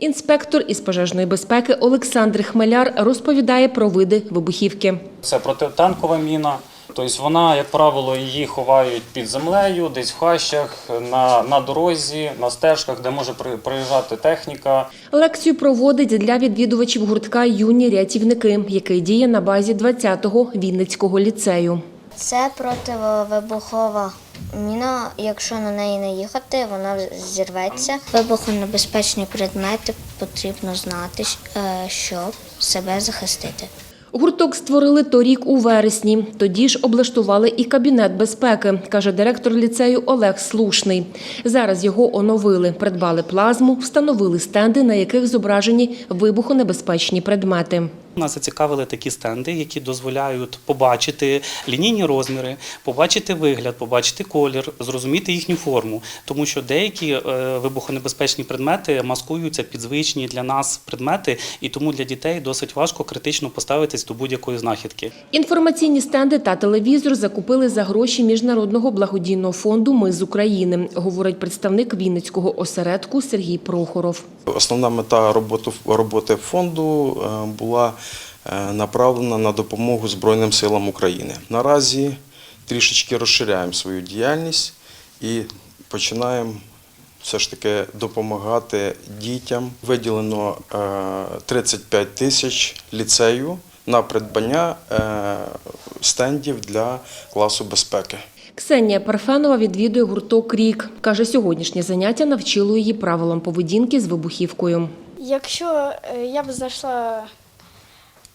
Інспектор із пожежної безпеки Олександр Хмеляр розповідає про види вибухівки. Це протитанкова міна. Тобто вона, як правило, її ховають під землею, десь в хащах, на, на дорозі, на стежках, де може при- проїжджати техніка. Лекцію проводить для відвідувачів гуртка юні рятівники, який діє на базі 20-го Вінницького ліцею. Це противовибухова міна. Якщо на неї не їхати, вона зірветься. Вибухонебезпечні предмети потрібно знати, е, щоб себе захистити. Гурток створили торік у вересні. Тоді ж облаштували і кабінет безпеки, каже директор ліцею Олег Слушний. Зараз його оновили, придбали плазму, встановили стенди, на яких зображені вибухонебезпечні предмети. Нас зацікавили такі стенди, які дозволяють побачити лінійні розміри, побачити вигляд, побачити колір, зрозуміти їхню форму. Тому що деякі е, вибухонебезпечні предмети маскуються під звичні для нас предмети, і тому для дітей досить важко критично поставитись до будь-якої знахідки. Інформаційні стенди та телевізор закупили за гроші міжнародного благодійного фонду Ми з України, говорить представник Вінницького осередку Сергій Прохоров. Основна мета роботи, фонду е, була е, направлена на допомогу Збройним силам України. Наразі трішечки розширяємо свою діяльність і починаємо все ж таки допомагати дітям. Виділено е, 35 тисяч ліцею на придбання е, стендів для класу безпеки. Ксенія Парфенова відвідує гурток рік. Каже, сьогоднішнє заняття навчило її правилам поведінки з вибухівкою. Якщо е, я б знайшла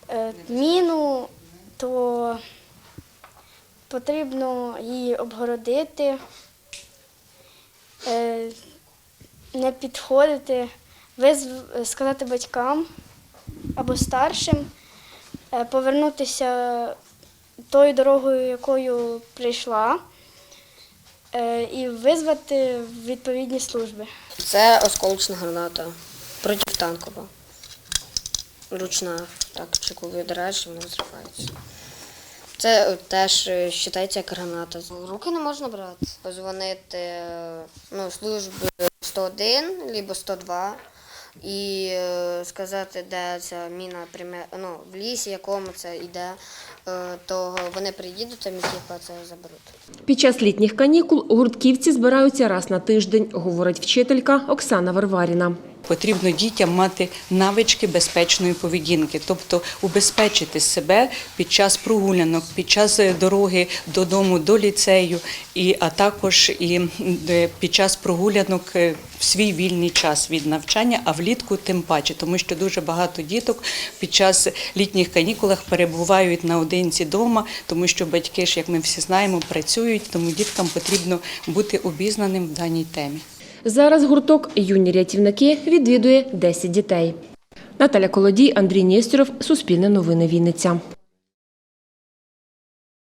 е, міну, то потрібно її обгородити, е, не підходити, сказати батькам або старшим, повернутися тою дорогою, якою прийшла, е, і визвати відповідні служби. Це осколочна граната протитанкова. Ручна, так, чи коли ударяєш, вона взривається. Це теж е, вважається як граната. Руки не можна брати. Позвонити е, ну, служби 101 або 102 і е, сказати, де ця міна пряме, ну, в лісі, якому це йде, е, то вони приїдуть там і типу, це заберуть. Під час літніх канікул гуртківці збираються раз на тиждень, говорить вчителька Оксана Варваріна. Потрібно дітям мати навички безпечної поведінки, тобто убезпечити себе під час прогулянок, під час е, дороги додому до ліцею, і а також і під час прогулянок е, в свій вільний час від навчання, а влітку тим паче, тому що дуже багато діток під час літніх канікулах перебувають наодинці вдома, тому що батьки ж, як ми всі знаємо, працюють, тому діткам потрібно бути обізнаним в даній темі. Зараз гурток юні рятівники відвідує 10 дітей. Наталя Колодій, Андрій Нєстєров, Суспільне новини Вінниця.